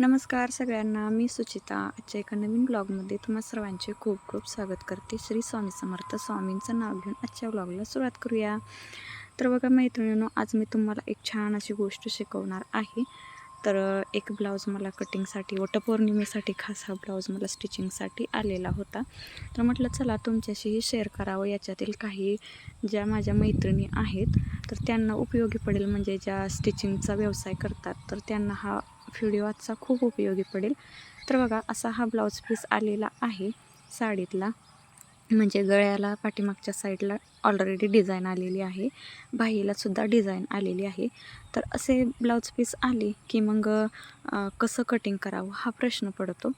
नमस्कार सगळ्यांना मी सुचिता. आजच्या एका नवीन ब्लॉगमध्ये तुम्हा सर्वांचे खूप खूप स्वागत करते. श्री स्वामी समर्थ स्वामींचं नाव घेऊन आजच्या ब्लॉगला सुरुवात करूया. तर बघा मैत्रिणींनो आज मी तुम्हाला एक छान अशी गोष्ट शिकवणार आहे. तर एक ब्लाऊज मला कटिंगसाठी वटपौर्णिमेसाठी खास हा ब्लाऊज मला स्टिचिंगसाठी आलेला होता. तर म्हटलं चला तुमच्याशीही शेअर करावं. याच्यातील काही ज्या माझ्या मैत्रिणी आहेत तर त्यांना उपयोगी पडेल. म्हणजे ज्या स्टिचिंगचा व्यवसाय करतात तर त्यांना हा व्हिडिओ आजचा खूप उपयोगी पडेल. तर बघा असा हा ब्लाऊज पीस आलेला आहे साडीतला. म्हणजे गळ्याला पाठीमागच्या साईडला ऑलरेडी डिझाईन आलेली आहे. बाहीलासुद्धा डिझाईन आलेली आहे. तर असे ब्लाऊज पीस आले की मग कसं कटिंग करावं हा प्रश्न पडतो.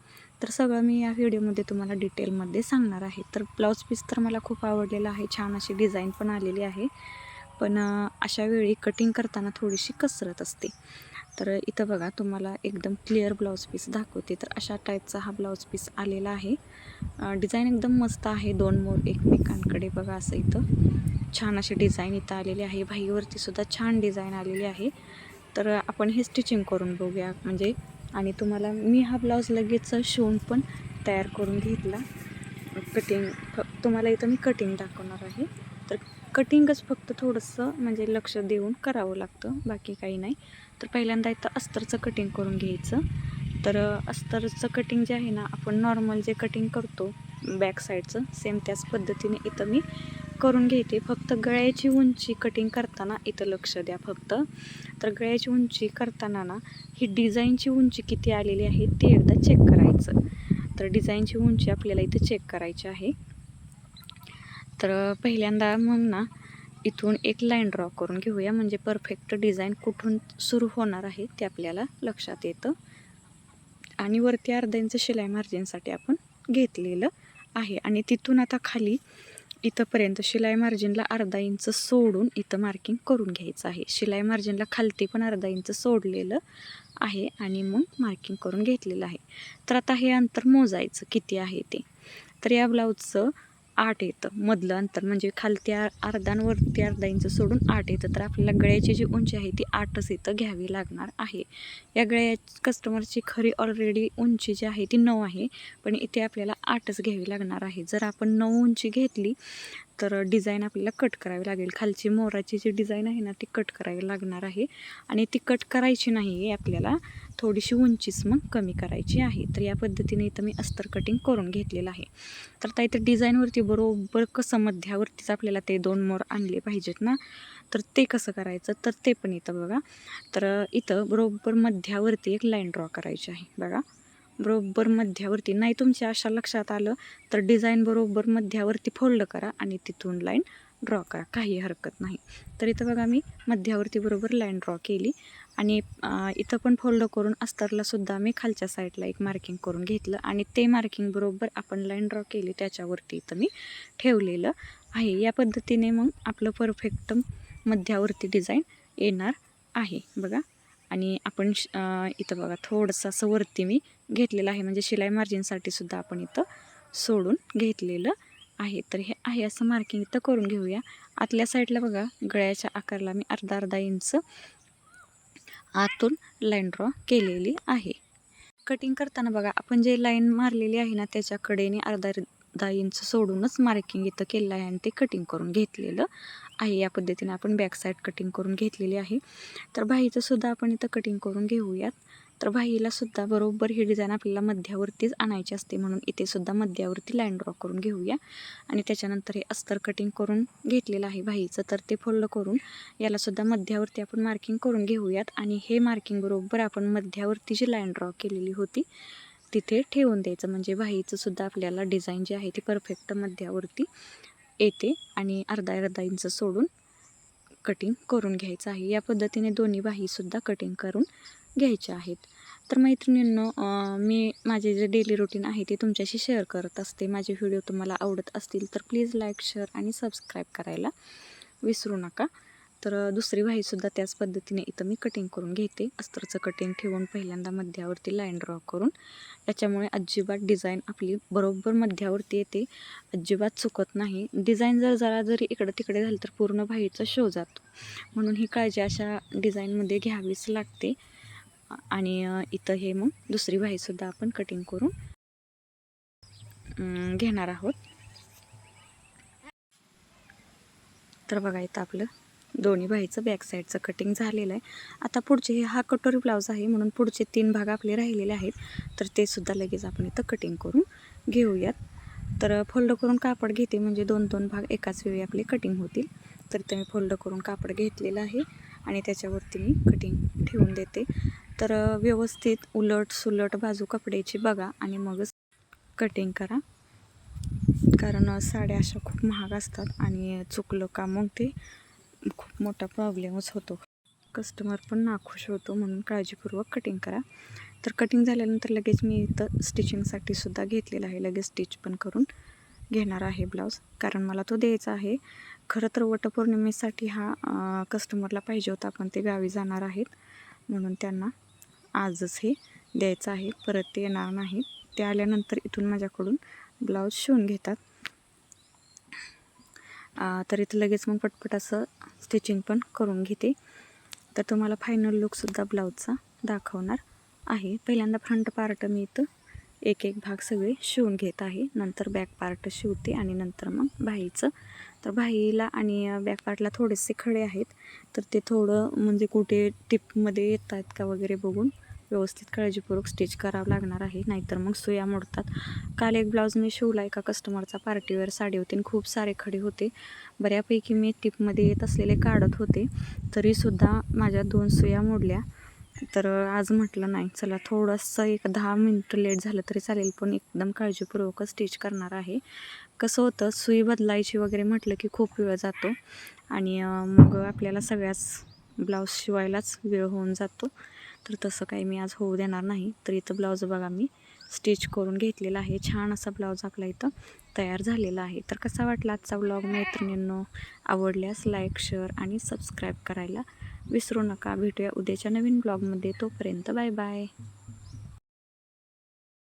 तर सगळं मी या व्हिडिओमध्ये तुम्हाला डिटेलमध्ये सांगणार आहे. तर ब्लाऊज पीस तर मला खूप आवडलेला आहे. छान अशी डिझाईन पण आलेली आहे. पण अशावेळी अशा वेळी कटिंग करताना थोडीशी कसरत असते. तर इथं बघा तुम्हाला एकदम क्लिअर ब्लाऊज पीस दाखवते. तर अशा टाईपचा हा ब्लाऊज पीस आलेला आहे. डिझाईन एकदम मस्त आहे दोन मोर एकमेकांकडे. बघा असं इथं छान अशी डिझाईन इथं आलेली आहे. भाईवरती सुद्धा छान डिझाईन आलेली आहे. तर आपण हे स्टिचिंग करून बघूया. म्हणजे आणि तुम्हाला मी हा ब्लाऊज लगेच शिवून पण तयार करून घेतला. कटिंग तुम्हाला इथं मी कटिंग दाखवणार आहे. तर कटिंगच फक्त थोडंसं म्हणजे लक्ष देऊन करावं लागतं बाकी काही नाही. तर पहिल्यांदा इथं अस्तरचं कटिंग करून घ्यायचं. तर अस्तरचं कटिंग जे आहे ना आपण नॉर्मल जे कटिंग करतो बॅक साईडचं सेम त्याच पद्धतीने इथं मी करून घेते. फक्त गळ्याची उंची कटिंग करताना इथं लक्ष द्या फक्त. तर गळ्याची उंची करताना ना ही डिझाईनची उंची किती आलेली आहे ते एकदा चेक करायचं. तर डिझाईनची उंची आपल्याला इथं चेक करायची आहे. तर पहिल्यांदा मग ना इथून एक लाईन ड्रॉ करून घेऊया. म्हणजे परफेक्ट डिझाईन कुठून सुरू होणार आहे ते आपल्याला लक्षात येतं. आणि वरती अर्धा इंच शिलाई मार्जिनसाठी आपण घेतलेलं आहे. आणि तिथून आता खाली इथंपर्यंत शिलाई मार्जिनला अर्धा इंच सोडून इथं मार्किंग करून घ्यायचं आहे. शिलाई मार्जिनला खालती पण अर्धा इंच सोडलेलं आहे आणि मग मार्किंग करून घेतलेलं आहे. तर आता हे अंतर मोजायचं किती आहे ते. तर या ब्लाऊजचं आठ येतं. मधलं अंतर म्हणजे खालती अर्धांवरती अर्धा अर्धा इंच सोडून आठ येतं. तर आपल्याला गळ्याची जी उंची आहे ती आठच इथं घ्यावी लागणार आहे. या गळ्या कस्टमरची खरी ऑलरेडी उंची जी आहे ती नऊ आहे. पण इथे आपल्याला आठच घ्यावी लागणार आहे. जर आपण नऊ उंची घेतली तर डिझाईन आपल्याला कट करावी लागेल. खालची मोराची जी डिझाईन आहे ना ती कट करावी लागणार आहे. आणि ती कट करायची नाही आहे आपल्याला थोडीशी उंचीच मग कमी करायची आहे. तर या पद्धतीने इथं मी अस्तर कटिंग करून घेतलेलं आहे. तर त्या इथं डिझाईनवरती बरोबर कसं मध्यावरतीच आपल्याला ते दोन मोर आणले पाहिजेत ना? तर ते कसं करायचं? तर ते पण इथं बघा. तर इथं बरोबर मध्यावरती एक लाईन ड्रॉ करायची आहे. बघा. बरोबर मध्यावरती. नाही तुमच्या अशा लक्षात आलं तर डिझाईन बरोबर मध्यावरती फोल्ड करा आणि तिथून लाईन ड्रॉ करा. काही हरकत नाही. तर इथं बघा मी मध्यावरती बरोबर लाईन ड्रॉ केली. आणि इथं पण फोल्ड करून अस्तरलासुद्धा मी खालच्या साईडला एक मार्किंग करून घेतलं. आणि ते मार्किंग बरोबर आपण लाईन ड्रॉ केली. त्याच्यावरती इथं मी ठेवलेलं आहे. या पद्धतीने मग आपलं परफेक्ट मध्यावरती डिझाईन येणार आहे. बघा. आणि आपण श- इथं बघा थोडंसं असं वरती मी घेतलेलं आहे. म्हणजे शिलाई मार्जिनसाठी सुद्धा आपण इथं सोडून घेतलेलं आहे तर हे आहे असं मार्किंग इथं करून घेऊया. आतल्या साईडला बघा गळ्याच्या आकाराला मी अर्धा अर्धा इंच आतून लाईन ड्रॉ केलेली आहे. कटिंग करताना बघा आपण जे लाईन मारलेली आहे ना त्याच्या कडेने अर्धा अर्धा इंच सोडूनच मार्किंग इथं केलं आहे आणि ते कटिंग करून घेतलेलं आहे. या पद्धतीने आपण बॅक साईड कटिंग करून घेतलेली आहे. तर बाहीचंसुद्धा आपण इथं कटिंग करून घेऊयात. तर बाहीला सुद्धा बरोबर ही डिझाईन आपल्याला मध्यावरतीच आणायची असते म्हणून इथे सुद्धा मध्यावरती लाईन ड्रॉ करून घेऊया. आणि त्याच्यानंतर हे अस्तर कटिंग करून घेतलेलं आहे बाहीचं तर ते फोल्ड करून याला सुद्धा मध्यावरती आपण मार्किंग करून घेऊयात. आणि हे मार्किंग बरोबर आपण मध्यावरती जी लाईन ड्रॉ केलेली होती तिथे ठेवून द्यायचं. म्हणजे बाहीचं सुद्धा आपल्याला डिझाईन जी आहे ती परफेक्ट मध्यावरती येते आणि अर्धा अर्धा इंच सोडून कटिंग करून घ्यायचं आहे. या पद्धतीने दोन्ही बाहीसुद्धा कटिंग करून घ्यायच्या आहेत. तर मैत्रिणींनो मी माझे जे डेली रुटीन आहे ते तुमच्याशी शेअर करत असते. माझे व्हिडिओ तुम्हाला आवडत असतील तर प्लीज लाईक शेअर आणि सबस्क्राईब करायला विसरू नका. तर दुसरी भाईसुद्धा त्याच पद्धतीने इथं मी कटिंग करून घेते. अस्तरचं कटिंग ठेवून पहिल्यांदा मध्यावरती लाईन ड्रॉ करून. याच्यामुळे अजिबात डिझाईन आपली बरोबर मध्यावरती येते. अजिबात चुकत नाही. डिझाईन जर जरा जरी इकडं तिकडे झालं तर पूर्ण बाहीचा शो जातो. म्हणून ही काळजी अशा डिझाईनमध्ये घ्यावीच लागते. आणि इथं हे मग दुसरी भाईसुद्धा आपण कटिंग करून घेणार आहोत. तर बघा इथं आपलं दोन्ही बाहीचं बॅक साईडचं कटिंग झालेलं आहे. आता पुढचे हे हा कटोरी ब्लाऊज आहे म्हणून पुढचे तीन भाग आपले राहिलेले आहेत. तर ते सुद्धा लगेच आपण इथं कटिंग करून घेऊयात. तर फोल्ड करून कापड घेते म्हणजे दोन दोन भाग एकाच वेळी आपले कटिंग होतील. तर ते मी फोल्ड करून कापड घेतलेलं आहे आणि त्याच्यावरती मी कटिंग ठेवून देते. तर व्यवस्थित उलट सुलट बाजू कपड्याची बघा आणि मगच कटिंग करा. कारण साड्या अशा खूप महाग असतात आणि चुकलं का मग ते खूप मोठा प्रॉब्लेमच होतो. कस्टमर पण नाखुश होतो म्हणून काळजीपूर्वक कटिंग करा. तर कटिंग झाल्यानंतर लगेच मी इथं स्टिचिंगसाठी सुद्धा घेतलेलं आहे. लगेच स्टिच पण करून घेणार आहे ब्लाऊज कारण मला तो द्यायचा आहे. खरं तर वटपौर्णिमेसाठी हा कस्टमरला पाहिजे होता पण ते गावी जाणार आहेत. म्हणून त्यांना आजच हे द्यायचं आहे. परत ते येणार नाही. ते आल्यानंतर इथून माझ्याकडून ब्लाऊज शिवून घेतात. तर इथं लगेच मग पटपट असं स्टिचिंग पण करून घेते. तर तुम्हाला फायनल लुकसुद्धा ब्लाऊजचा दाखवणार आहे. पहिल्यांदा फ्रंट पार्ट मी इथं एक एक भाग सगळे शिवून घेत आहे. नंतर बॅक पार्ट शिवते आणि नंतर मग बाहीचं तर बाहीला आणि बॅकपार्टला थोडेसे खडे आहेत. तर ते थोडं म्हणजे कुठे टिपमध्ये येत आहेत का वगैरे बघून व्यवस्थित काळजीपूर्वक स्टिच करावं लागणार आहे. नाहीतर मग सुया मोडतात. काल एक ब्लाऊज मी शिवला. एका कस्टमरचा पार्टीवेअर साडी होती आणि खूप सारे खडे होते. बऱ्यापैकी मी टिपमध्ये येत असलेले काढत होते. तरीसुद्धा माझ्या दोन सुया मोडल्या. तर आज म्हटलं नाही चला थोडंसं एक दहा मिनटं लेट झालं तरी चालेल पण एकदम काळजीपूर्वक स्टिच करणार आहे. कसं होतं सुई बदलायची वगैरे म्हटलं की खूप वेळ जातो आणि मग आपल्याला सगळ्याच ब्लाऊज शिवायलाच वेळ होऊन जातो. तर तसं काही मी आज होऊ देणार नाही. तर इथं ब्लाऊज बघा मी स्टिच करून घेतलेला आहे. छान असा ब्लाऊज आपला इथं तयार झालेला आहे. तर कसा वाटला आजचा ब्लॉग मैत्रिणींनो? आवडल्यास लाईक शेअर आणि सबस्क्राईब करायला विसरू नका. भेटूया उद्याच्या नवीन ब्लॉगमध्ये. तोपर्यंत बाय बाय.